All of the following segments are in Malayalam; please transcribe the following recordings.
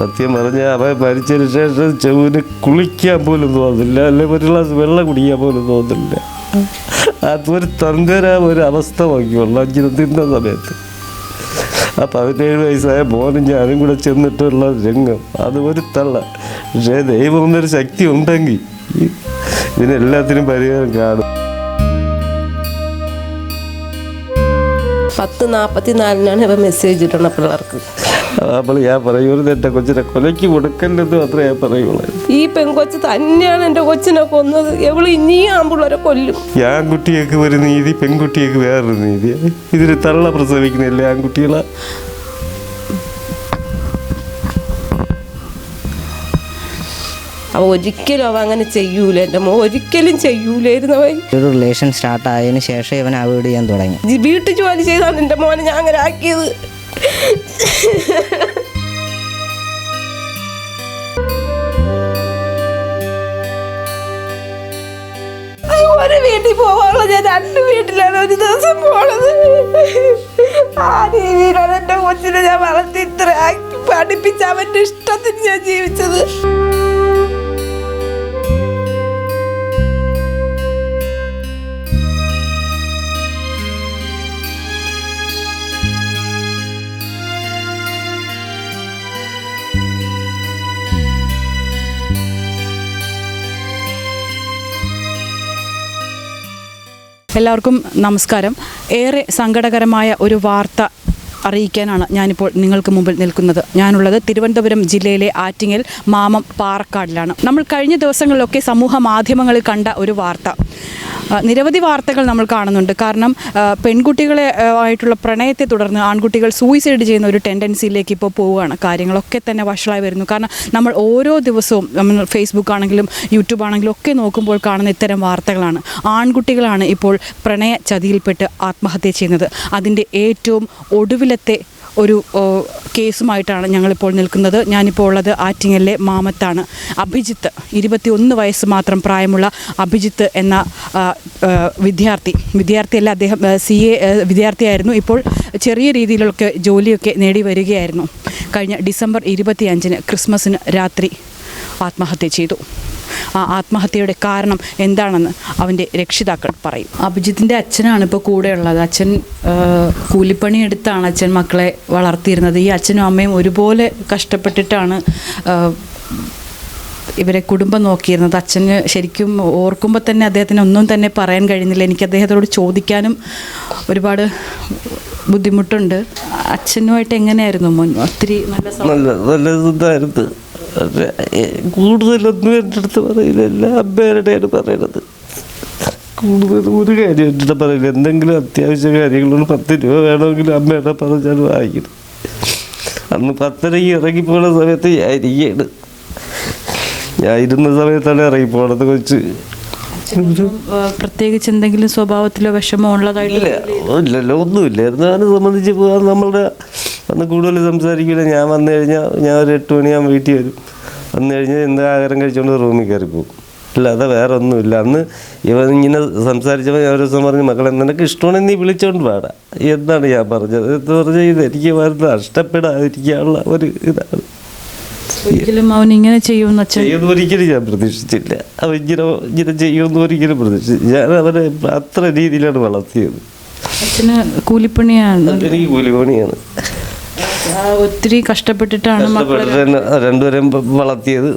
സത്യം പറഞ്ഞാൽ അവൻ മരിച്ചതിന് ശേഷം ചെവിന് കുളിക്കാൻ പോലും തോന്നുന്നില്ല അല്ലെ ഒരു ഗ്ലാസ് വെള്ളം കുടിക്കാൻ പോലും തോന്നുന്നില്ല. അതൊരു തങ്കര ഒരു അവസ്ഥ നോക്കിയുള്ളൂ അഞ്ചിന് തിന്ന സമയത്ത്. ആ പതിനേഴ് വയസ്സായ മോനും ഞാനും കൂടെ ചെന്നിട്ടുള്ള രംഗം അത് ഒരു തള്ള. പക്ഷേ ദൈവം എന്നൊരു ശക്തി ഉണ്ടെങ്കിൽ ഇതിനെല്ലാത്തിനും പരിഹാരം കാണും. പത്ത് നാൽപ്പത്തി നാലിനാണ് ഇവ മെസ്സേജ് ഇടണ പിള്ളേർക്ക്. അപ്പോൾ ഞാൻ പറയൂരുത് എന്റെ കൊച്ചിനെ കൊലയ്ക്ക് കൊടുക്കല്ലെന്ന് മാത്രമേ ഞാൻ പറയുള്ളൂ. ഈ പെൺകൊച്ച് തന്നെയാണ് എന്റെ കൊച്ചിനെ കൊന്നത്. എവൾ ഇനിയും ആമ്പിള്ളേരെ കൊല്ലും. ഈ ആൺകുട്ടികൾക്ക് ഒരു നീതി പെൺകുട്ടികൾക്ക് വേറൊരു നീതി. ഇതിന് തള്ള പ്രസവിക്കുന്നില്ലേ ആൺകുട്ടികളെ? അവ ഒരിക്കലും അവ അങ്ങനെ ചെയ്യൂല. എന്റെ മോ ഒരിക്കലും ചെയ്യൂലായിരുന്നു അവൻ. ഒരു റിലേഷൻ സ്റ്റാർട്ട് ആയതിനു ശേഷം ഇവൻ അവോയ്ഡ് ചെയ്യാൻ തുടങ്ങി. വീട്ടു ജോലി ചെയ്താണ് എന്റെ മോനെ ഞാൻ അങ്ങനെ ആക്കിയത്. ഒരു വീട്ടിൽ പോവാനുള്ള ഞാൻ രണ്ട് വീട്ടിലാണ് ഒരു ദിവസം പോണത്. ആ രീതിയിലാണ് എന്റെ കൊച്ചിനെ ഞാൻ വളർത്തി ഇത്ര പഠിപ്പിച്ച് അവന്റെ ഇഷ്ടത്തിന് ഞാൻ ജീവിച്ചത്. എല്ലാവർക്കും നമസ്കാരം. ഏറെ സങ്കടകരമായ ഒരു വാർത്ത അറിയിക്കാനാണ് ഞാനിപ്പോൾ നിങ്ങൾക്ക് മുമ്പിൽ നിൽക്കുന്നത്. ഞാനുള്ളത് തിരുവനന്തപുരം ജില്ലയിലെ ആറ്റിങ്ങൽ മാമം പാറക്കാടിലാണ്. നമ്മൾ കഴിഞ്ഞ ദിവസങ്ങളിലൊക്കെ സമൂഹ മാധ്യമങ്ങളിൽ കണ്ട ഒരു വാർത്ത. നിരവധി വാർത്തകൾ നമ്മൾ കാണുന്നുണ്ട്. കാരണം പെൺകുട്ടികളെ ആയിട്ടുള്ള പ്രണയത്തെ തുടർന്ന് ആൺകുട്ടികൾ സൂയിസൈഡ് ചെയ്യുന്ന ഒരു ടെൻഡൻസിയിലേക്ക് ഇപ്പോൾ പോവുകയാണ്. കാര്യങ്ങളൊക്കെ തന്നെ വഷളായി വരുന്നു. കാരണം നമ്മൾ ഓരോ ദിവസവും നമ്മൾ ഫേസ്ബുക്ക് ആണെങ്കിലും യൂട്യൂബ് ആണെങ്കിലും ഒക്കെ നോക്കുമ്പോൾ കാണുന്ന ഇത്തരം വാർത്തകളാണ്. ആൺകുട്ടികളാണ് ഇപ്പോൾ പ്രണയ ചതിയിൽപ്പെട്ട് ആത്മഹത്യ ചെയ്യുന്നത്. അതിന്റെ ഏറ്റവും ഒടുവിലത്തെ ഒരു കേസുമായിട്ടാണ് ഞങ്ങളിപ്പോൾ നിൽക്കുന്നത്. ഞാനിപ്പോൾ ഉള്ളത് ആറ്റിങ്ങലിലെ മാമത്താണ്. അഭിജിത്ത് ഇരുപത്തിയൊന്ന് വയസ്സ് മാത്രം പ്രായമുള്ള അഭിജിത്ത് എന്ന വിദ്യാർത്ഥി. വിദ്യാർത്ഥിയല്ല അദ്ദേഹം സി എ വിദ്യാർത്ഥിയായിരുന്നു. ഇപ്പോൾ ചെറിയ രീതിയിലൊക്കെ ജോലിയൊക്കെ നേടി വരികയായിരുന്നു കഴിഞ്ഞ ഡിസംബർ ഇരുപത്തിയഞ്ചിന് ക്രിസ്മസിന് രാത്രി ആത്മഹത്യ ചെയ്തു. ആ ആത്മഹത്യയുടെ കാരണം എന്താണെന്ന് അവന്റെ രക്ഷിതാക്കൾ പറയും. അഭിജിത്തിന്റെ അച്ഛനാണ് ഇപ്പോൾ കൂടെയുള്ളത് അച്ഛൻ കൂലിപ്പണി എടുത്താണ് അച്ഛൻ മക്കളെ വളർത്തിയിരുന്നത്. ഈ അച്ഛനും അമ്മയും ഒരുപോലെ കഷ്ടപ്പെട്ടിട്ടാണ് ഇവരെ കുടുംബം നോക്കിയിരുന്നത്. അച്ഛന് ശരിക്കും ഓർക്കുമ്പോൾ തന്നെ അദ്ദേഹത്തിന് ഒന്നും തന്നെ പറയാൻ കഴിയുന്നില്ല. എനിക്ക് അദ്ദേഹത്തോട് ചോദിക്കാനും ഒരുപാട് ബുദ്ധിമുട്ടുണ്ട്. അച്ഛനുമായിട്ട് എങ്ങനെയായിരുന്നു മുൻ? ഒത്തിരി നല്ല നല്ല നല്ല ഇതായിരുന്നു. കൂടുതലൊന്നും എന്റെ അടുത്ത് പറയില്ല. അമ്മേരുടെയാണ് പറയണത്. കൂടുതൽ ഒരു കാര്യം എന്റെ അടുത്ത് പറയില്ല. എന്തെങ്കിലും അത്യാവശ്യ കാര്യങ്ങളോട് പത്ത് രൂപ വേണമെങ്കിൽ അമ്മയുടെ പറഞ്ഞാൽ വാങ്ങിക്കും. അന്ന് പത്തരയ്ക്ക് ഇറങ്ങി പോണ സമയത്ത് ഞാൻ ഇരിക്കുകയാണ് ഞാൻ ഇരുന്ന സമയത്താണ് ഇറങ്ങി പോണത് കൊച്ച്. പ്രത്യേകിച്ച് എന്തെങ്കിലും സ്വഭാവത്തിലോ വിഷമോ ഉള്ളതായിട്ടില്ല ഇല്ലല്ലോ ഒന്നുമില്ല. എന്നാലും സംബന്ധിച്ച് പോകാൻ നമ്മളുടെ അന്ന് കൂടുതൽ സംസാരിക്കില്ല. ഞാൻ വന്നു കഴിഞ്ഞാൽ ഞാൻ ഒരു എട്ട് മണിയാകുമ്പോൾ വീട്ടിൽ വരും. വന്നു കഴിഞ്ഞാൽ എന്താ ആഹാരം കഴിച്ചുകൊണ്ട് റൂമിൽ കയറി പോകും. അല്ലാതെ വേറെ ഒന്നുമില്ല. അന്ന് ഇവൻ ഇങ്ങനെ സംസാരിച്ചപ്പോൾ ഞാൻ ഒരു ദിവസം പറഞ്ഞു മക്കളെ നിനക്ക് ഇഷ്ടമാണെങ്കിൽ നീ വിളിച്ചോണ്ട് പാടാ എന്താണ് ഞാൻ പറഞ്ഞത്. എന്ന് പറഞ്ഞാൽ ഇത് എനിക്ക് വരുന്നത് നഷ്ടപ്പെടാതിരിക്കാനുള്ള ഒരു ഇതാണ്. ഒരിക്കലും അവൻ ഇങ്ങനെ ചെയ്യുമെന്ന് ചെയ്യുമെന്ന് ഒരിക്കലും ഞാൻ പ്രതീക്ഷിച്ചില്ല. അവൻ ഇങ്ങനെ ഇങ്ങനെ ചെയ്യുമെന്ന് ഒരിക്കലും പ്രതീക്ഷിച്ചില്ല. ഞാൻ അവരെ അത്ര രീതിയിലാണ് വളർത്തിയത്. അച്ഛന് കൂലിപ്പണിയാണ്. എനിക്ക് കൂലിപണിയാണ് ആ, ഒത്തിരി കഷ്ടപ്പെട്ടിട്ടാണ് രണ്ടുപേരും വളർത്തിയത്.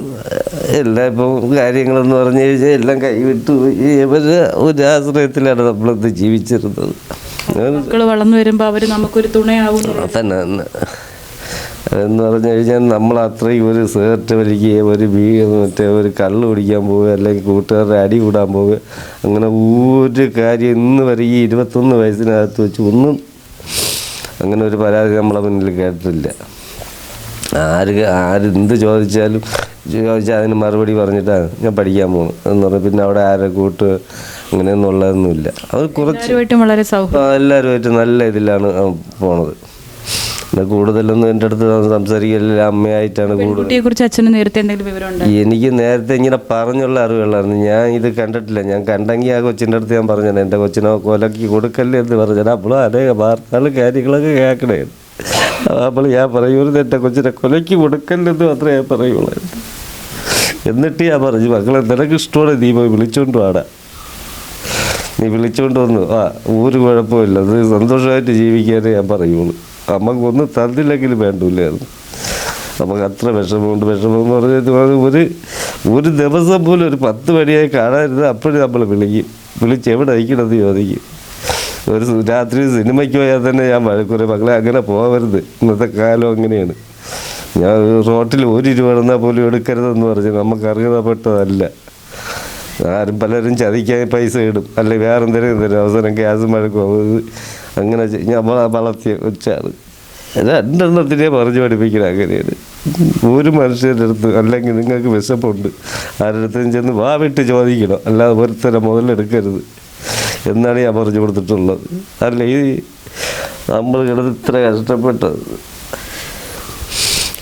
എല്ലാ ഇപ്പം കാര്യങ്ങളെന്ന് പറഞ്ഞു കഴിഞ്ഞാൽ എല്ലാം കൈവിട്ട് പോയി. ഇവരുടെ ഒരു ആശ്രയത്തിലാണ് നമ്മളിത് ജീവിച്ചിരുന്നത്. മക്കൾ വളർന്നു വരുമ്പോൾ അവർ നമുക്കൊരു തുണയാവും. തന്നെ തന്നെ. എന്ന് പറഞ്ഞു കഴിഞ്ഞാൽ നമ്മൾ അത്രയും ഒരു സേർട്ട് വലിക്കുകയും ഒരു ബീ മറ്റേ ഒരു കള്ള് കുടിക്കാൻ പോവുക അല്ലെങ്കിൽ കൂട്ടുകാരുടെ അടി കൂടാൻ പോവുക അങ്ങനെ ഒരു കാര്യം ഇന്ന് വരെ ഈ ഇരുപത്തൊന്ന് വയസ്സിനകത്ത് വെച്ച് ഒന്നും അങ്ങനെ ഒരു പരാതി നമ്മളെ മുന്നിൽ കേട്ടിട്ടില്ല. ആര് ആര് എന്ത് ചോദിച്ചാലും ചോദിച്ചാൽ അതിന് മറുപടി പറഞ്ഞിട്ടാണ് ഞാൻ പഠിക്കാൻ പോകുന്നു എന്ന് പറഞ്ഞു പിന്നെ അവിടെ ആരെ കൂട്ട് അങ്ങനെയൊന്നും ഉള്ളതൊന്നുമില്ല അത് കുറച്ച് എല്ലാവരുമായിട്ടും നല്ല ഇതിലാണ് പോണത്. കൂടുതലൊന്നും എന്റെ അടുത്ത് സംസാരിക്കില്ല അമ്മയായിട്ടാണ് കൂടുതൽ. കുറിച്ച് അച്ഛന് നേരത്തെ എന്തെങ്കിലും എനിക്ക് നേരത്തെ ഇങ്ങനെ പറഞ്ഞുള്ള അറിവുകളായിരുന്നു. ഞാൻ ഇത് കണ്ടിട്ടില്ല. ഞാൻ കണ്ടെങ്കിൽ ആ കൊച്ചിന്റെ അടുത്ത് ഞാൻ പറഞ്ഞത് എന്റെ കൊച്ചിനെ കൊലക്കി കൊടുക്കല്ലേ എന്ന് പറഞ്ഞത് അപ്പോഴും അതേ വാർത്തകളും കാര്യങ്ങളൊക്കെ കേൾക്കണേ. അപ്പോൾ ഞാൻ പറയുന്നത് എന്റെ കൊച്ചിനെ കൊലക്കി കൊടുക്കല്ലെന്ന് മാത്രമേ ഞാൻ പറയുള്ളൂ. എന്നിട്ട് ഞാൻ പറഞ്ഞു മക്കളെ നിനക്ക് ഇഷ്ടമാണ് നീ പോയി വിളിച്ചോണ്ട് വാടാ. നീ വിളിച്ചോണ്ട് വന്നു. ആ ഊര് കുഴപ്പമില്ല. അത് സന്തോഷമായിട്ട് ജീവിക്കാനേ ഞാൻ പറയുള്ളൂ. നമുക്ക് ഒന്നും തന്നില്ലെങ്കിൽ വേണ്ടൂലായിരുന്നു നമുക്ക് അത്ര വിഷമമുണ്ട്. വിഷമം എന്ന് പറഞ്ഞാൽ ഒരു ഒരു ദിവസം പോലും ഒരു പത്ത് മണിയായി കാണാതിരുന്ന അപ്പോഴും നമ്മൾ വിളിക്കും. വിളിച്ച് എവിടെ അയക്കണമെന്ന് ചോദിക്കും. ഒരു രാത്രി സിനിമയ്ക്ക് പോയാൽ തന്നെ ഞാൻ വഴക്കൂരെ മക്കളെ അങ്ങനെ പോകരുത് ഇന്നത്തെ കാലം അങ്ങനെയാണ്. ഞാൻ റോട്ടിൽ ഒരു രൂപ ഇടുന്നാൽ പോലും എടുക്കരുതെന്ന് പറഞ്ഞു അർഹതപ്പെട്ടതല്ല ആരും പലരും ചതിക്കാൻ പൈസ ഇടും. അല്ലെങ്കിൽ വേറെ എന്തെങ്കിലും തരും അവസരം ഗ്യാസ് മഴക്കും അങ്ങനെ ഞാൻ വള- വളർത്തിയ വെച്ചാണ് രണ്ടെണ്ണത്തിനെ പറഞ്ഞു പഠിപ്പിക്കണം അങ്ങനെയാണ്. ഒരു മനുഷ്യന്റെ അടുത്ത് അല്ലെങ്കിൽ നിങ്ങൾക്ക് വിശപ്പുണ്ട്. ആരുടെ ചെന്ന് വാ വിട്ട് ചോദിക്കണം. അല്ലാതെ ഒരുത്തരം മുതലെടുക്കരുത്. എന്നാണ് ഞാൻ പറഞ്ഞു കൊടുത്തിട്ടുള്ളത്. അല്ല ഈ നമ്മൾ കിടന്ന് ഇത്ര കഷ്ടപ്പെട്ടത്.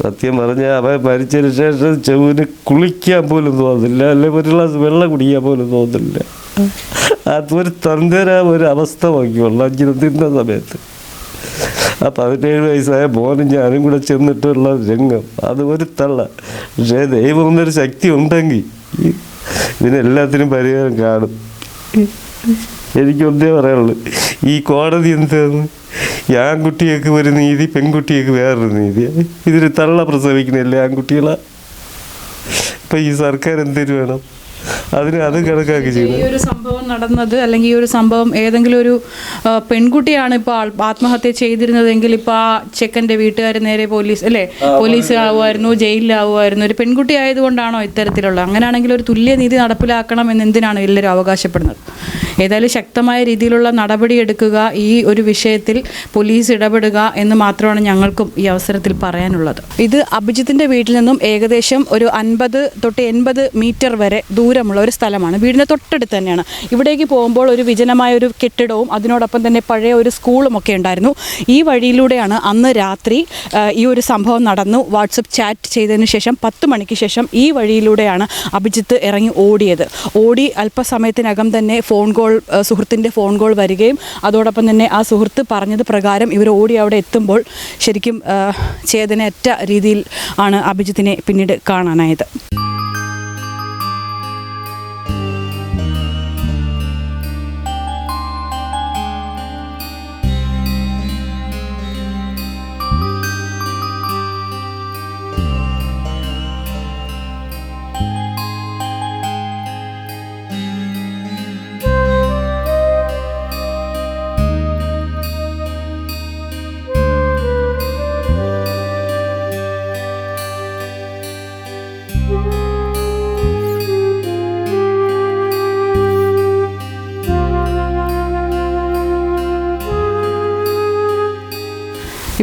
സത്യം പറഞ്ഞാൽ അവൻ മരിച്ചതിന് ശേഷം ചെവിന് കുളിക്കാൻ പോലും തോന്നില്ല അല്ലെ ഒരു ഗ്ലാസ് വെള്ളം കുടിക്കാൻ പോലും തോന്നില്ല അത് ഒരു തന്തര ഒരു അവസ്ഥ അഞ്ചിന് തിന്ന സമയത്ത്. ആ പതിനേഴ് വയസ്സായ മോനും ഞാനും കൂടെ ചെന്നിട്ടുള്ള രംഗം. അത് ഒരു തള്ള. പക്ഷേ ദൈവം എന്നൊരു ശക്തി ഉണ്ടെങ്കിൽ ഇതിനെല്ലാത്തിനും പരിഹാരം കാണും. എനിക്കൊന്നേ പറയാനുള്ളൂ. ഈ കോടതി എന്താണ്? ആൺകുട്ടികൾക്ക് ഒരു നീതി പെൺകുട്ടികൾക്ക് വേറൊരു നീതി. ഇതിന് തള്ള പ്രസവിക്കുന്നില്ലേ ആൺകുട്ടികളാ. ഇപ്പം ഈ സർക്കാർ എന്തിനു വേണം? അതിന് അത് കണക്കാക്കി ചെയ്യുന്നത് സംഭവം നടന്നത് അല്ലെങ്കിൽ ഈ ഒരു സംഭവം ഏതെങ്കിലും ഒരു പെൺകുട്ടിയാണ് ഇപ്പോൾ ആത്മഹത്യ ചെയ്തിരുന്നതെങ്കിൽ ഇപ്പോൾ ആ ചെക്കന്റെ വീട്ടുകാർ നേരെ പോലീസ് അല്ലേ? പോലീസിലാവുമായിരുന്നു ജയിലിലാവുമായിരുന്നു. ഒരു പെൺകുട്ടി ആയതുകൊണ്ടാണോ ഇത്തരത്തിലുള്ള? അങ്ങനെയാണെങ്കിൽ ഒരു തുല്യനീതി നടപ്പിലാക്കണം എന്ന് എന്തിനാണ് എല്ലാവരും അവകാശപ്പെടുന്നത്. ഏതായാലും ശക്തമായ രീതിയിലുള്ള നടപടി എടുക്കുക ഈ ഒരു വിഷയത്തിൽ പോലീസ് ഇടപെടുക എന്ന് മാത്രമാണ് ഞങ്ങൾക്കും ഈ അവസരത്തിൽ പറയാനുള്ളത്. ഇത് അഭിജിത്തിന്റെ വീട്ടിൽ നിന്നും ഏകദേശം ഒരു അൻപത് തൊട്ട് എൺപത് മീറ്റർ വരെ ദൂരമുള്ള ഒരു സ്ഥലമാണ്. വീടിന്റെ തൊട്ടടുത്ത് തന്നെയാണ്. ഇവിടേക്ക് പോകുമ്പോൾ ഒരു വിജനമായ ഒരു കെട്ടിടവും അതിനോടൊപ്പം തന്നെ പഴയ ഒരു സ്കൂളും ഒക്കെ ഉണ്ടായിരുന്നു. ഈ വഴിയിലൂടെയാണ് അന്ന് രാത്രി ഈ ഒരു സംഭവം നടന്നു. വാട്സപ്പ് ചാറ്റ് ചെയ്തതിന് ശേഷം പത്ത് മണിക്ക് ശേഷം ഈ വഴിയിലൂടെയാണ് അഭിജിത്ത് ഇറങ്ങി ഓടിയത്. ഓടി അല്പസമയത്തിനകം തന്നെ ഫോൺ കോൾ സുഹൃത്തിന്റെ ഫോൺ കോൾ വരികയും അതോടൊപ്പം തന്നെ ആ സുഹൃത്ത് പറഞ്ഞത് പ്രകാരം ഇവർ ഓടി അവിടെ എത്തുമ്പോൾ ശരിക്കും ചേതനയറ്റ രീതിയിൽ ആണ് അഭിജിത്തിനെ പിന്നീട് കാണാനായത്.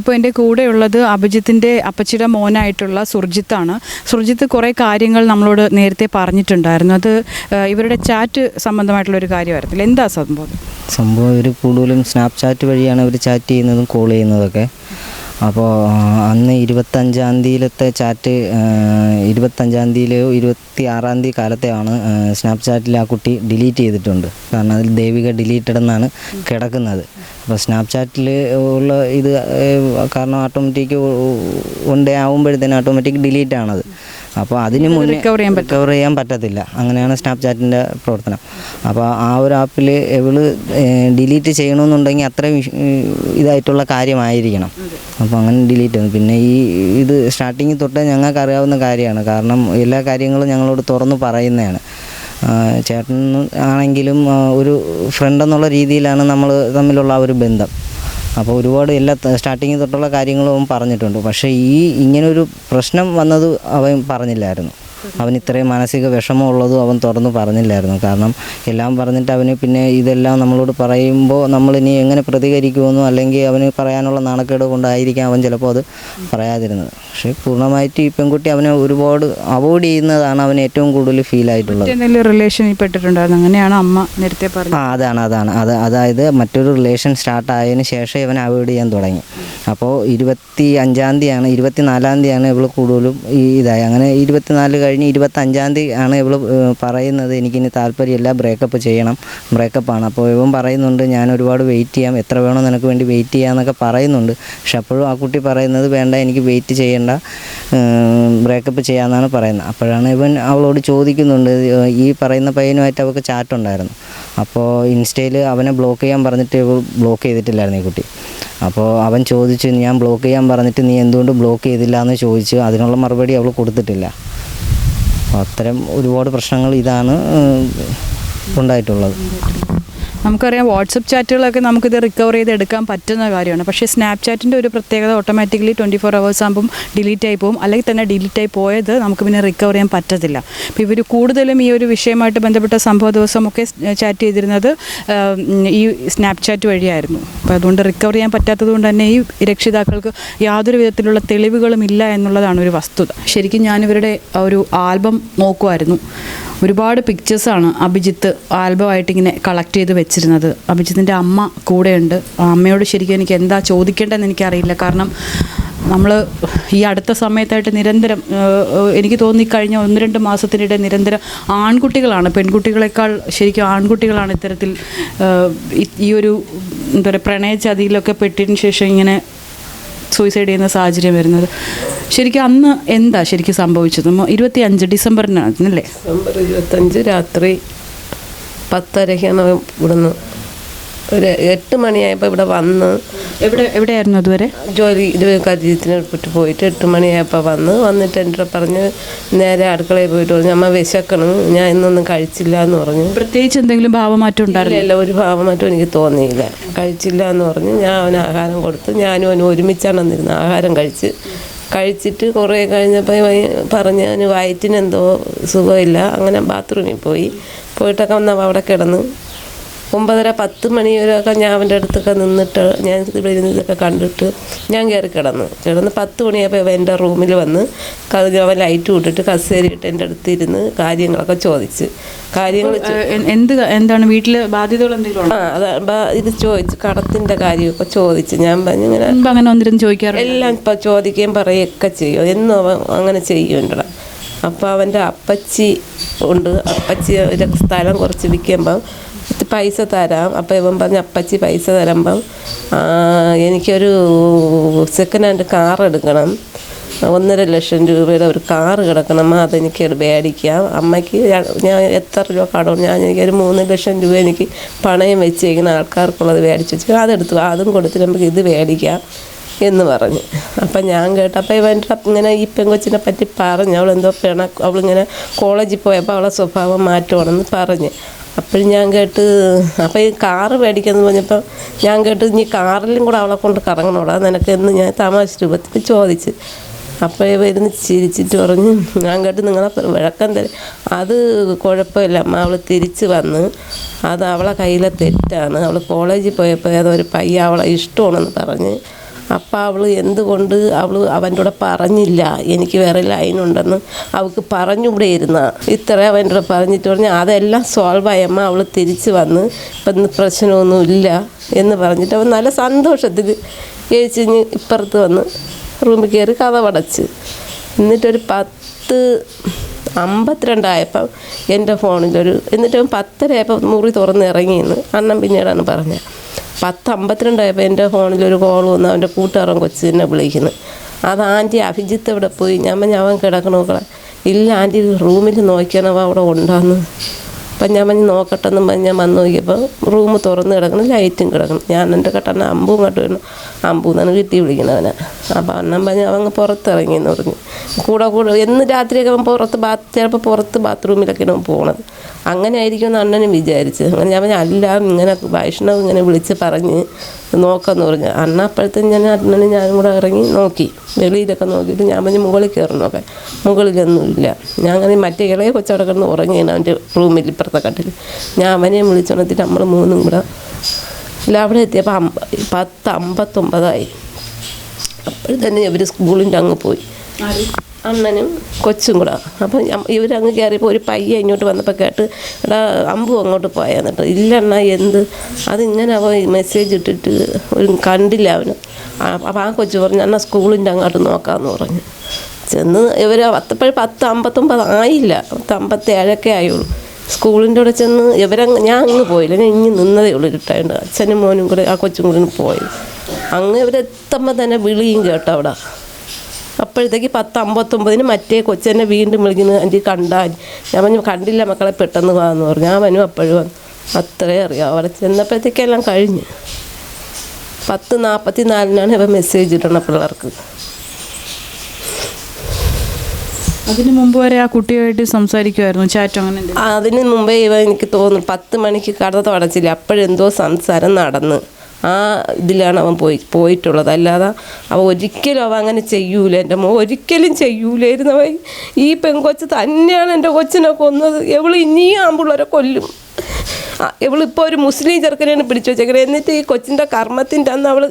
ഇപ്പോൾ എന്റെ കൂടെയുള്ളത് അഭിജിത്തിന്റെ അപ്പച്ചിയുടെ മോനായിട്ടുള്ള സുർജിത്താണ്. സുർജിത്ത് കുറേ കാര്യങ്ങൾ നമ്മളോട് നേരത്തെ പറഞ്ഞിട്ടുണ്ടായിരുന്നു. അത് ഇവരുടെ ചാറ്റ് സംബന്ധമായിട്ടുള്ള ഒരു കാര്യമായിരുന്നില്ല. എന്താ സംഭവം? സംഭവം ഇവർ കൂടുതലും സ്നാപ്ചാറ്റ് വഴിയാണ് ഇവർ ചാറ്റ് ചെയ്യുന്നതും കോൾ ചെയ്യുന്നതൊക്കെ. അപ്പോൾ അന്ന് ഇരുപത്തഞ്ചാം തീയതിയിലത്തെ ചാറ്റ് ഇരുപത്തഞ്ചാം തീയതിയിലെയോ ഇരുപത്തി ആറാം തീയതി കാലത്തെയാണ് സ്നാപ്ചാറ്റിൽ ആ കുട്ടി ഡിലീറ്റ് ചെയ്തിട്ടുണ്ട്. കാരണം അതിൽ ദൈവിക ഡിലീറ്റഡ് എന്നാണ് കിടക്കുന്നത്. അപ്പോൾ സ്നാപ്ചാറ്റിൽ ഉള്ള ഇത് കാരണം ഓട്ടോമാറ്റിക് വൺ ഡേ ആകുമ്പോഴത്തേനും ഓട്ടോമാറ്റിക് ഡിലീറ്റ് ആണത്. അപ്പോൾ അതിന് മുന്നേ ചെയ്യാൻ റിക്കവർ ചെയ്യാൻ പറ്റത്തില്ല. അങ്ങനെയാണ് സ്നാപ്ചാറ്റിന്റെ പ്രവർത്തനം. അപ്പോൾ ആ ഒരു ആപ്പിൽ ഇവൾ ഡിലീറ്റ് ചെയ്യണമെന്നുണ്ടെങ്കിൽ അത്രയും ഇതായിട്ടുള്ള കാര്യമായിരിക്കണം. അപ്പോൾ അങ്ങനെ ഡിലീറ്റ് ആണ് പിന്നെ ഈ ഇത് സ്റ്റാർട്ടിങ്ങിൽ തൊട്ടേ ഞങ്ങൾക്ക് അറിയാവുന്ന കാര്യമാണ്. കാരണം എല്ലാ കാര്യങ്ങളും ഞങ്ങളോട് തുറന്ന് പറയുന്നതാണ്. ചേട്ടൻ ആണെങ്കിലും ഒരു ഫ്രണ്ട് എന്നുള്ള രീതിയിലാണ് നമ്മൾ തമ്മിലുള്ള ആ ഒരു ബന്ധം. അപ്പോൾ ഒരുപാട് എല്ലാ സ്റ്റാർട്ടിങ്ങിൽ തൊട്ടുള്ള കാര്യങ്ങളും അവൻ പറഞ്ഞിട്ടുണ്ട്. പക്ഷേ ഈ ഇങ്ങനൊരു പ്രശ്നം വന്നത് അവൻ പറഞ്ഞില്ലായിരുന്നു. അവൻ ഇത്രയും മാനസിക വിഷമമുള്ളതും അവൻ തുറന്ന് പറഞ്ഞില്ലായിരുന്നു. കാരണം എല്ലാം പറഞ്ഞിട്ട് അവന് പിന്നെ ഇതെല്ലാം നമ്മളോട് പറയുമ്പോൾ നമ്മൾ ഇനി എങ്ങനെ പ്രതികരിക്കുമെന്നോ അല്ലെങ്കിൽ അവന് പറയാനുള്ള നാണക്കേട് കൊണ്ടായിരിക്കാം അവൻ ചിലപ്പോൾ അത് പറയാതിരുന്നത്. പക്ഷേ പൂർണമായിട്ട് ഈ പെൺകുട്ടി അവനെ ഒരുപാട് അവോയ്ഡ് ചെയ്യുന്നതാണ് അവൻ ഏറ്റവും കൂടുതൽ ഫീൽ ആയിട്ടുള്ളത്. എന്തെങ്കിലും റിലേഷനിൽ പെട്ടിട്ടുണ്ടായിരുന്നു. അങ്ങനെയാണ് അമ്മ നേരത്തെ പറഞ്ഞത്. ആ അതാണ് അതാണ്. അത് അതായത് മറ്റൊരു റിലേഷൻ സ്റ്റാർട്ട് ആയതിനു ശേഷം ഇവൻ അവോയ്ഡ് ചെയ്യാൻ തുടങ്ങി. അപ്പോൾ ഇരുപത്തി അഞ്ചാം തീയതിയാണ് ഇരുപത്തി നാലാം തീയതിയാണ് ഇവൾ കൂടുതലും ഈ ഇതായി അങ്ങനെ ഇരുപത്തി നാല് കഴിഞ്ഞ് ഇരുപത്തഞ്ചാം തീയതി ആണ് ഇവൾ പറയുന്നത്. എനിക്കിനി താല്പര്യമില്ല ബ്രേക്കപ്പ് ചെയ്യണം. ബ്രേക്കപ്പാണ് അപ്പോൾ ഇവൻ പറയുന്നുണ്ട് ഞാൻ ഒരുപാട് വെയിറ്റ് ചെയ്യാം. എത്ര വേണോ നിനക്ക് വേണ്ടി വെയിറ്റ് ചെയ്യാമെന്നൊക്കെ പറയുന്നുണ്ട്. പക്ഷെ അപ്പോഴും ആ കുട്ടി പറയുന്നത് വേണ്ട എനിക്ക് വെയിറ്റ് ചെയ്യേണ്ട. ബ്രേക്കപ്പ് ചെയ്യാമെന്നാണ് പറയുന്നത്. അപ്പോഴാണ് ഇവൻ അവളോട് ചോദിക്കുന്നുണ്ട് ഈ പറയുന്ന പയ്യനുമായിട്ട് അവൾക്ക് ചാറ്റ് ഉണ്ടായിരുന്നു. അപ്പോൾ ഇൻസ്റ്റയിൽ അവനെ ബ്ലോക്ക് ചെയ്യാൻ പറഞ്ഞിട്ട് ഇവൾ ബ്ലോക്ക് ചെയ്തിട്ടില്ലായിരുന്നു ഈ കുട്ടി. അപ്പോൾ അവൻ ചോദിച്ചു ഞാൻ ബ്ലോക്ക് ചെയ്യാൻ പറഞ്ഞിട്ട് നീ എന്തുകൊണ്ട് ബ്ലോക്ക് ചെയ്തില്ല എന്ന് ചോദിച്ചു? അതിനുള്ള മറുപടി അവൾ കൊടുത്തിട്ടില്ല. അത്തരം ഒരുപാട് പ്രശ്നങ്ങൾ ഇതാണ് ഉണ്ടായിട്ടുള്ളത്. നമുക്കറിയാം വാട്സപ്പ് ചാറ്റുകളൊക്കെ നമുക്കിത് റിക്കവർ ചെയ്ത് എടുക്കാൻ പറ്റുന്ന കാര്യമാണ്. പക്ഷേ സ്നാപ്പ് ചാറ്റിന്റെ ഒരു പ്രത്യേകത ഓട്ടോമാറ്റിക്കലി ട്വന്റി ഫോർ ഹവേഴ്സ് ആകുമ്പം ഡിലീറ്റ് ആയി പോകും. അല്ലെങ്കിൽ തന്നെ ഡിലീറ്റ് ആയി പോയത് നമുക്ക് പിന്നെ റിക്കവർ ചെയ്യാൻ പറ്റത്തില്ല. അപ്പോൾ ഇവർ കൂടുതലും ഈ ഒരു വിഷയമായിട്ട് ബന്ധപ്പെട്ട സംഭവ ദിവസമൊക്കെ ചാറ്റ് ചെയ്തിരുന്നത് ഈ സ്നാപ്പ് ചാറ്റ് വഴിയായിരുന്നു. അപ്പോൾ അതുകൊണ്ട് റിക്കവർ ചെയ്യാൻ പറ്റാത്തത് കൊണ്ട് തന്നെ ഈ രക്ഷിതാക്കൾക്ക് യാതൊരു വിധത്തിലുള്ള തെളിവുകളും ഇല്ല എന്നുള്ളതാണ് ഒരു വസ്തുത. ശരിക്കും ഞാനിവരുടെ ഒരു ആൽബം നോക്കുമായിരുന്നു ഒരുപാട് പിക്ചേഴ്സാണ് അഭിജിത്ത് ആൽബമായിട്ട് ഇങ്ങനെ കളക്ട് ചെയ്ത് വെച്ചിരുന്നത്. അഭിജിത്തിന്റെ അമ്മ കൂടെയുണ്ട്. അമ്മയോട് ശരിക്കും എനിക്ക് എന്താ ചോദിക്കേണ്ടതെന്ന് എനിക്കറിയില്ല. കാരണം നമ്മൾ ഈ അടുത്ത സമയത്തായിട്ട് നിരന്തരം എനിക്ക് തോന്നി കഴിഞ്ഞ ഒന്ന് രണ്ട് മാസത്തിനിടെ നിരന്തരം ആൺകുട്ടികളാണ്. പെൺകുട്ടികളെക്കാൾ ശരിക്കും ആൺകുട്ടികളാണ് ഇത്തരത്തിൽ ഈ ഒരു എന്താ പറയുക പ്രണയചതിയിലൊക്കെ പെട്ടതിന് ശേഷം ഇങ്ങനെ സൂയിസൈഡ് ചെയ്യുന്ന സാഹചര്യം വരുന്നത്. ശരിക്കും അന്ന് എന്താ ശരിക്കും സംഭവിച്ചത്? ഇരുപത്തി അഞ്ച് ഡിസംബറിനാണ് അല്ലേ? ഡിസംബർ ഇരുപത്തഞ്ച് രാത്രി പത്തരയ്ക്കാണ് ഇവിടുന്ന് ഒരു എട്ട് മണിയായപ്പോൾ ഇവിടെ വന്ന് എവിടെ എവിടെയായിരുന്നു അതുവരെ? ജോലി ഇത് കാര്യത്തിന് വിട്ട് പോയിട്ട് എട്ട് മണിയായപ്പോൾ വന്ന് വന്നിട്ട് എന്റെ പറഞ്ഞ് നേരെ അടുക്കളയിൽ പോയിട്ട് പറഞ്ഞു അമ്മ വിശക്കണം ഞാൻ ഇന്നൊന്നും കഴിച്ചില്ല എന്ന് പറഞ്ഞു. പ്രത്യേകിച്ച് എന്തെങ്കിലും ഭാവമാറ്റം ഉണ്ടായിരുന്നില്ല ഒരു ഭാവമാറ്റം മറ്റും എനിക്ക് തോന്നിയില്ല. കഴിച്ചില്ല എന്ന് പറഞ്ഞു ഞാൻ അവന് ആഹാരം കൊടുത്ത് ഞാനും അവനും ഒരുമിച്ചാണ് വന്നിരുന്നത് ആഹാരം കഴിച്ച്. കഴിച്ചിട്ട് കുറേ കഴിഞ്ഞപ്പോൾ പറഞ്ഞ് അവന് വയറ്റിനെന്തോ സുഖമില്ല. അങ്ങനെ ബാത്റൂമിൽ പോയി. പോയിട്ടൊക്കെ വന്നപ്പോൾ അവിടെ കിടന്ന് ഒമ്പതര പത്ത് മണി വരെയൊക്കെ ഞാൻ അവന്റെ അടുത്തൊക്കെ നിന്നിട്ട് ഞാൻ ഇവിടെ ഇരുന്ന് ഇതൊക്കെ കണ്ടിട്ട് ഞാൻ കയറി കിടന്നു. കിടന്ന് പത്ത് മണിയായപ്പോൾ എന്റെ റൂമിൽ വന്ന് അവൻ ലൈറ്റ് വിട്ടിട്ട് കസേരയിട്ട് എന്റെ അടുത്ത് ഇരുന്ന് കാര്യങ്ങളൊക്കെ ചോദിച്ച്. കാര്യങ്ങൾ എന്ത് എന്താണ് വീട്ടിൽ ബാധ്യതകൾ എന്തെങ്കിലും ആ അതാ ഇത് ചോദിച്ചു കടത്തിന്റെ കാര്യമൊക്കെ ചോദിച്ചു. ഞാൻ പറഞ്ഞു ഇങ്ങനെ അങ്ങനെ വന്നിരുന്ന് ചോദിക്കാറുണ്ട്? എല്ലാം ഇപ്പം ചോദിക്കുകയും പറയുകയൊക്കെ ചെയ്യും. എന്നും അവൻ അങ്ങനെ ചെയ്യുന്നുണ്ടടാ. അപ്പോൾ അവന്റെ അപ്പച്ചി ഉണ്ട്. അപ്പച്ചി ഒരു സ്ഥലം കുറച്ച് വിൽക്കുമ്പം പൈസ തരാം. അപ്പോൾ ഇവൻ പറഞ്ഞ അപ്പച്ചി പൈസ തരുമ്പം എനിക്കൊരു സെക്കൻഡ് ഹാൻഡ് കാർ എടുക്കണം. ഒന്നര ലക്ഷം രൂപയുടെ ഒരു കാർ കിടക്കണം. അതെനിക്ക് മേടിക്കാം അമ്മയ്ക്ക് ഞാൻ എത്ര രൂപ കടം ഞാൻ എനിക്കൊരു മൂന്ന് ലക്ഷം രൂപ എനിക്ക് പണയം വെച്ചിരിക്കുന്ന ആൾക്കാർക്കുള്ളത് മേടിച്ച് വെച്ചു അതെടുത്തു അതും കൊടുത്തിട്ട് നമുക്ക് ഇത് മേടിക്കാം എന്ന് പറഞ്ഞു. അപ്പം ഞാൻ കേട്ടപ്പോൾ ഇവന്റെ ഇങ്ങനെ ഈ പെങ്കൊച്ചിനെ പറ്റി പറഞ്ഞു. അവളെന്തോ പിണ അവളിങ്ങനെ കോളേജിൽ പോയപ്പോൾ അവളെ സ്വഭാവം മാറ്റുവാണെന്ന് പറഞ്ഞ്. അപ്പോൾ ഞാൻ കേട്ട് അപ്പോൾ ഈ കാറ് മേടിക്കാമെന്ന് പറഞ്ഞപ്പോൾ ഞാൻ കേട്ട് ഇനി കാറിലും കൂടെ അവളെ കൊണ്ട് കറങ്ങണോടാ? നിനക്ക് എന്ന് ഞാൻ തമാശ രൂപത്തിൽ ചോദിച്ച്. അപ്പോൾ വരുന്ന് ചിരിച്ചിട്ട് പറഞ്ഞു ഞാൻ കേട്ട് നിങ്ങളെ വിളക്കം തരും അത് കുഴപ്പമില്ല. അവൾ തിരിച്ച് വന്ന് അത് അവളെ കയ്യിലെ തെറ്റാണ്. അവൾ കോളേജിൽ പോയപ്പോൾ അതൊരു പയ്യ അവളെ ഇഷ്ടമാണെന്ന് പറഞ്ഞ് അപ്പം അവൾ എന്തുകൊണ്ട് അവൾ അവന്റെ കൂടെ പറഞ്ഞില്ല? എനിക്ക് വേറെ ലൈനുണ്ടെന്ന് അവൾക്ക് പറഞ്ഞുകൂടെ ഇരുന്ന. ഇത്ര അവന്റെ കൂടെ പറഞ്ഞിട്ട് പറഞ്ഞു അതെല്ലാം സോൾവ് ആയമ്മ അവൾ തിരിച്ച് വന്ന് ഇപ്പം പ്രശ്നമൊന്നുമില്ല എന്ന് പറഞ്ഞിട്ട് അവൻ നല്ല സന്തോഷത്തിൽ ഏച്ചിഞ്ഞ് ഇപ്പുറത്ത് വന്ന് റൂമിൽ കയറി കഥ പടച്ച് എന്നിട്ടൊരു പത്ത് അമ്പത്തിരണ്ടായപ്പം എന്റെ ഫോണിലൊരു എന്നിട്ട് അവൻ പത്തരയായപ്പോൾ മുറി തുറന്ന് ഇറങ്ങിയെന്ന് അണ്ണൻ പിന്നീടാണ് പറഞ്ഞത്. പത്ത് അമ്പത്തിരണ്ടായപ്പോൾ എന്റെ ഫോണിലൊരു കോൾ വന്ന് അവന്റെ കൂട്ടുകാരൻ കൊച്ചിനെ വിളിക്കുന്നു. അത് ആന്റി അഭിജിത്ത് ഇവിടെ പോയി? ഞാൻ കിടക്കണോക്കളെ ഇല്ല ആന്റി റൂമിൽ നോക്കിയാണവ അവിടെ ഉണ്ടാന്ന്. അപ്പം ഞാൻ പറഞ്ഞ് നോക്കട്ടെ എന്നും പറഞ്ഞ് ഞാൻ വന്ന് നോക്കിയപ്പോൾ റൂം തുറന്ന് കിടക്കണം ലൈറ്റും കിടക്കണം ഞാൻ എന്റെ കെട്ടണ്ണ അമ്പും കണ്ടു വീണു അമ്പൂന്നാണ് കിട്ടി വിളിക്കണവനെ അപ്പം അണ്ണൻ പറഞ്ഞ് അവൻ പുറത്തിറങ്ങി എന്ന് പറഞ്ഞു. കൂടെ കൂടെ എന്ന് രാത്രിയൊക്കെ അവൻ പുറത്ത് ബാത്ത് ചിലപ്പോൾ പുറത്ത് ബാത്റൂമിലൊക്കെയാണ് പോകണത് അങ്ങനെ ആയിരിക്കും എന്ന് അണ്ണനും വിചാരിച്ച്. അങ്ങനെ ഞാൻ പറഞ്ഞു അല്ല ഇങ്ങനെ വൈഷ്ണവ് ഇങ്ങനെ വിളിച്ച് പറഞ്ഞ് നോക്കാമെന്ന് പറഞ്ഞു. അണ്ണ അപ്പോഴത്തേന് ഞാൻ അണ്ണനും ഞാനും കൂടെ ഇറങ്ങി നോക്കി. വെളിയിലൊക്കെ നോക്കിയിട്ട് ഞാൻ പറഞ്ഞു മുകളിൽ കയറി നോക്കാൻ മുകളിലൊന്നുമില്ല. ഞാൻ അങ്ങനെ മറ്റേ ഇളയ കൊച്ചവിടെ കിടന്ന് ഉറങ്ങിയാണ് അവന്റെ റൂമിൽ ഇപ്പുറത്തെ കട്ടിൽ. ഞാൻ അവനെയും വിളിച്ചുണർത്തിട്ട് നമ്മൾ മൂന്നും കൂടെ ഇല്ല അവിടെ എത്തിയപ്പോൾ അമ്പ പത്ത് അമ്പത്തൊമ്പതായി. അപ്പോഴത്തന്നെ തന്നെ ഇവർ സ്കൂളിന്റെ അങ്ങ് പോയി. അണ്ണനും കൊച്ചും കൂടെ. അപ്പം ഇവരങ്ങ് കയറിയപ്പോൾ ഒരു പയ്യ ഇങ്ങോട്ട് വന്നപ്പോൾ കേട്ട് എടാ അമ്പു അങ്ങോട്ട് പോയെന്നിട്ട് ഇല്ല അണ്ണാ എന്ത്? അതിങ്ങനെ അവൻ മെസ്സേജ് ഇട്ടിട്ട് ഒരു കണ്ടില്ല അവന്. അപ്പം ആ കൊച്ചു പറഞ്ഞു അണ്ണ സ്കൂളിന്റെ അങ്ങോട്ട് നോക്കാമെന്ന് പറഞ്ഞു. ചെന്ന് ഇവർ അത്തപ്പോഴും പത്ത് അമ്പത്തൊമ്പത് ആയില്ല. പത്ത് അമ്പത്തേഴൊക്കെ ആയുള്ളൂ. സ്കൂളിന്റെ അവിടെ ചെന്ന് ഇവരങ്ങ് ഞാൻ അങ്ങ് പോയില്ല. ഞാൻ ഇങ്ങ് നിന്നതേ ഉള്ളൂ ഇരുട്ടായിട്ട് അച്ഛനും മോനും കൂടെ ആ കൊച്ചും കൂടെ പോയി. അങ്ങ് ഇവരെത്തുമ്പോൾ തന്നെ വിളിയും കേട്ടോ അവിടെ. അപ്പോഴത്തേക്ക് പത്ത് അമ്പത്തൊമ്പതിന് മറ്റേ കൊച്ചെന്നെ വീണ്ടും വിളിക്കുന്നു എന്റെ കണ്ടാൽ ഞാൻ പറഞ്ഞു കണ്ടില്ല മക്കളെ പെട്ടെന്ന് വാന്ന് പറഞ്ഞു. ഞാൻ വനും അപ്പോഴും വന്നു. അത്രേ അറിയാം. അവിടെ ചെന്നപ്പോഴത്തേക്കെല്ലാം കഴിഞ്ഞ്. പത്ത് നാൽപ്പത്തി നാലിനാണ് ഇവ മെസ്സേജ് ഇടണം പിള്ളേർക്ക്. അതിന് മുമ്പ് വരെ ആ കുട്ടിയുമായിട്ട് സംസാരിക്കുമായിരുന്നു? ചാറ്റ് അങ്ങനെ? അതിന് മുമ്പേ ഇവ എനിക്ക് തോന്നുന്നു പത്ത് മണിക്ക് കട തുടച്ചില്ല. അപ്പോഴെന്തോ സംസാരം നടന്ന്. ആ ഇതിലാണ് അവൻ പോയി പോയിട്ടുള്ളത്. അല്ലാതെ അവൻ ഒരിക്കലും അവൻ അങ്ങനെ ചെയ്യൂല. എന്റെ മോ ഒരിക്കലും ചെയ്യൂലായിരുന്നു അവൻ. ഈ പെൺകൊച്ച് തന്നെയാണ് എന്റെ കൊച്ചിനെ കൊന്നത്. എവൾ ഇനിയും ആമ്പിള്ളേരെ കൊല്ലും. ഇവളിപ്പോൾ ഒരു മുസ്ലിം ചെറുക്കനെയാണ് പിടിച്ചു വെച്ചേക്കുന്നത് എന്നിട്ട് ഈ കൊച്ചിന്റെ കർമ്മത്തിന്റെ അന്ന് അവൾ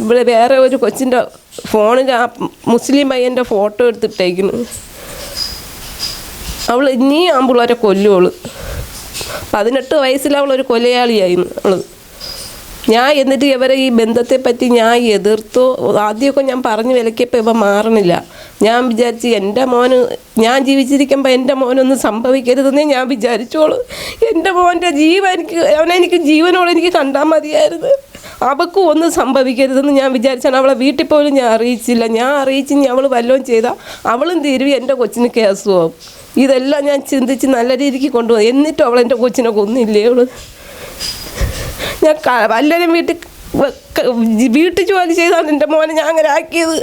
ഇവിടെ വേറെ ഒരു കൊച്ചിന്റെ ഫോണിൽ ആ മുസ്ലിം പയ്യന്റെ ഫോട്ടോ എടുത്തിട്ടേക്കുന്നു അവൾ ഇനിയും ആമ്പിള്ളേരെ കൊല്ലുവൾ പതിനെട്ട് വയസ്സിൽ അവളൊരു കൊലയാളിയായിരുന്നു അവൾ. ഞാൻ എന്നിട്ട് ഇവരെ ഈ ബന്ധത്തെ പറ്റി ഞാൻ എതിർത്തു. ആദ്യമൊക്കെ ഞാൻ പറഞ്ഞു വിലക്കിയപ്പോൾ ഇവ മാറണില്ല. ഞാൻ വിചാരിച്ച് എന്റെ മോന് ഞാൻ ജീവിച്ചിരിക്കുമ്പോൾ എന്റെ മോനൊന്നും സംഭവിക്കരുതെന്നേ ഞാൻ വിചാരിച്ചോളൂ. എന്റെ മോന്റെ ജീവൻ എനിക്ക് അവനെനിക്ക് ജീവനോട് എനിക്ക് കണ്ടാൽ മതിയായിരുന്നു. അവൾക്കും ഒന്നും സംഭവിക്കരുതെന്ന് ഞാൻ വിചാരിച്ചാണ്. അവളെ വീട്ടിൽ പോലും ഞാൻ അറിയിച്ചില്ല. ഞാൻ അറിയിച്ച് അവൾ വല്ലതും ചെയ്താൽ അവളും തിരുവി എന്റെ കൊച്ചിന് കേസുമാവും ഇതെല്ലാം ഞാൻ ചിന്തിച്ച് നല്ല രീതിക്ക് കൊണ്ടുപോകും എന്നിട്ടും അവൾ എന്റെ കൊച്ചിനെ കൊന്നില്ലേ അവൾ ഞാൻ വല്ലരും വീട്ടിൽ വീട്ടിൽ വീട്ടു ജോലി ചെയ്താണ് എന്റെ മോനെ ഞാൻ അങ്ങനെ ആക്കിയത്.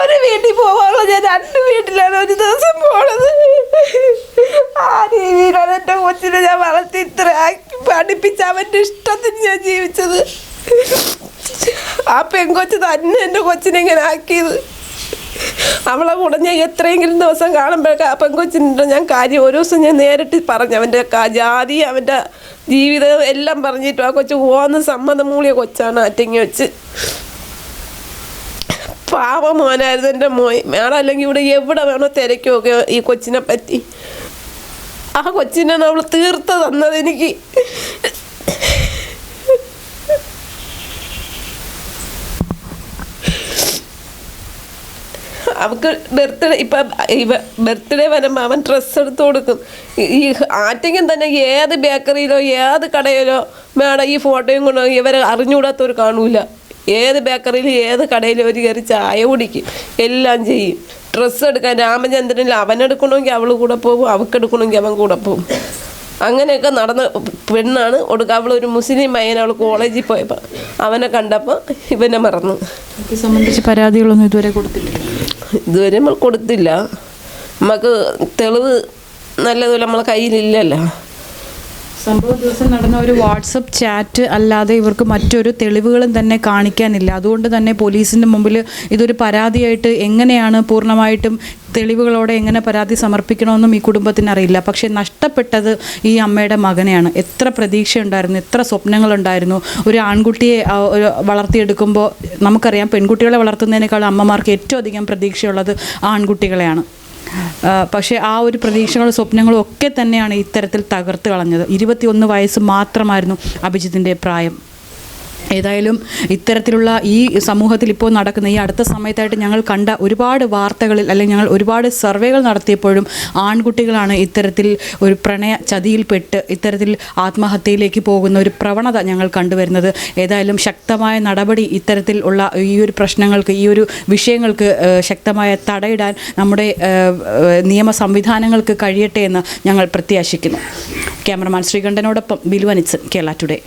ഒരു വീട്ടിൽ പോവാനുള്ള ഞാൻ രണ്ട് വീട്ടിലാണ് ഒരു ദിവസം പോണത്. ആ രീതിയിലാണ് എന്റെ കൊച്ചിനെ ഞാൻ വളർത്തി ഇത്ര ആക്കി പഠിപ്പിച്ച് അവന്റെ ഇഷ്ടത്തിന് ഞാൻ ജീവിച്ചത്. ആ പെൺകൊച്ച് തന്നെ എന്റെ കൊച്ചിനെ ഇങ്ങനെ ആക്കിയത്. അവളെ കൂടെ ഞാൻ എത്രയെങ്കിലും ദിവസം കാണുമ്പോഴൊക്കെ ആ പെങ്കൊച്ചിന്റെ ഞാൻ കാര്യം ഒരു ദിവസം ഞാൻ നേരിട്ട് പറഞ്ഞു. അവന്റെ ജാതി അവന്റെ ജീവിതം എല്ലാം പറഞ്ഞിട്ട് ആ കൊച്ചു പോകാൻ സമ്മതം മൂളിയ കൊച്ചാണ് അറ്റങ്ങി വെച്ച്. പാവ മോനായിരുന്നു എന്റെ മോൻ. അല്ലെങ്കിൽ ഇവിടെ എവിടെ വേണോ തിരക്കുമൊക്കെ ഈ കൊച്ചിനെ പറ്റി. ആ കൊച്ചിനെ അവൾ തീർത്ത് തന്നത് എനിക്ക് അവൾക്ക് ബർത്ത്ഡേ ഇപ്പം ബർത്ത്ഡേ വരുമ്പോൾ അവൻ ഡ്രസ്സ് എടുത്ത് കൊടുക്കും. ഈ- ആറ്റെങ്കിലും തന്നെ ഏത് ബേക്കറിയിലോ ഏത് കടയിലോ മേഡം ഈ ഫോട്ടോയും കൊണ്ട് ഇവരെ അറിഞ്ഞുകൂടാത്തവർ കാണൂല. ഏത് ബേക്കറിയിൽ ഏത് കടയിലും ഒരു കയറി ചായ കുടിക്കും. എല്ലാം ചെയ്യും. ഡ്രസ്സ് എടുക്കാൻ രാമചന്ദ്രനിൽ അവൻ എടുക്കണമെങ്കിൽ അവൾ കൂടെ പോകും. അവൾക്ക് എടുക്കണമെങ്കിൽ അവൻ കൂടെ പോകും. അങ്ങനെയൊക്കെ നടന്ന പെണ്ണാണ് ഒടുക്ക അവൾ ഒരു മുസ്ലിം പയ്യൻ അവൾ കോളേജിൽ പോയപ്പോൾ അവനെ കണ്ടപ്പോൾ ഇവനെ മറന്നു. സംബന്ധിച്ച് പരാതികളൊന്നും ഇതുവരെ കൊടുത്തില്ല ഇതുവരെ നമ്മൾ കൊടുത്തില്ല. നമുക്ക് തെളിവ് നല്ലതുപോലെ നമ്മളെ കയ്യിലില്ലല്ലോ. സംഭവ ദിവസം നടന്ന ഒരു വാട്സപ്പ് ചാറ്റ് അല്ലാതെ ഇവർക്ക് മറ്റൊരു തെളിവുകളും തന്നെ കാണിക്കാനില്ല. അതുകൊണ്ട് തന്നെ പോലീസിന്റെ മുമ്പിൽ ഇതൊരു പരാതിയായിട്ട് എങ്ങനെയാണ് പൂർണമായിട്ടും തെളിവുകളോടെ എങ്ങനെ പരാതി സമർപ്പിക്കണമെന്നും ഈ കുടുംബത്തിന് അറിയില്ല. പക്ഷേ നഷ്ടപ്പെട്ടത് ഈ അമ്മയുടെ മകനെയാണ്. എത്ര പ്രതീക്ഷയുണ്ടായിരുന്നു എത്ര സ്വപ്നങ്ങളുണ്ടായിരുന്നു. ഒരു ആൺകുട്ടിയെ വളർത്തിയെടുക്കുമ്പോൾ നമുക്കറിയാം പെൺകുട്ടികളെ വളർത്തുന്നതിനേക്കാൾ അമ്മമാർക്ക് ഏറ്റവും അധികം പ്രതീക്ഷയുള്ളത് ആൺകുട്ടികളെയാണ്. പക്ഷേ ആ ഒരു പ്രതീക്ഷകളും സ്വപ്നങ്ങളും ഒക്കെ തന്നെയാണ് ഇത്തരത്തിൽ തകർത്ത് കളഞ്ഞത്. ഇരുപത്തിയൊന്ന് വയസ്സ് മാത്രമായിരുന്നു അഭിജിത്തിന്റെ പ്രായം. ഏതായാലും ഇത്തരത്തിലുള്ള ഈ സമൂഹത്തിൽ ഇപ്പോൾ നടക്കുന്ന ഈ അടുത്ത സമയത്തായിട്ട് ഞങ്ങൾ കണ്ട ഒരുപാട് വാർത്തകളിൽ അല്ലെങ്കിൽ ഞങ്ങൾ ഒരുപാട് സർവേകൾ നടത്തിയപ്പോഴും ആൺകുട്ടികളാണ് ഇത്തരത്തിൽ ഒരു പ്രണയ ചതിയിൽപ്പെട്ട് ഇത്തരത്തിൽ ആത്മഹത്യയിലേക്ക് പോകുന്ന ഒരു പ്രവണത ഞങ്ങൾ കണ്ടുവരുന്നത്. ഏതായാലും ശക്തമായ നടപടി ഇത്തരത്തിൽ ഉള്ള ഈ ഒരു പ്രശ്നങ്ങൾക്ക് ഈ ഒരു വിഷയങ്ങൾക്ക് ശക്തമായ തടയിടാൻ നമ്മുടെ നിയമ സംവിധാനങ്ങൾക്ക് കഴിയട്ടെ എന്ന് ഞങ്ങൾ പ്രത്യാശിക്കുന്നു. ക്യാമറമാൻ ശ്രീകണ്ഠനോടൊപ്പം ബിലുവനിച്ചൻ കേരള ടുഡേ.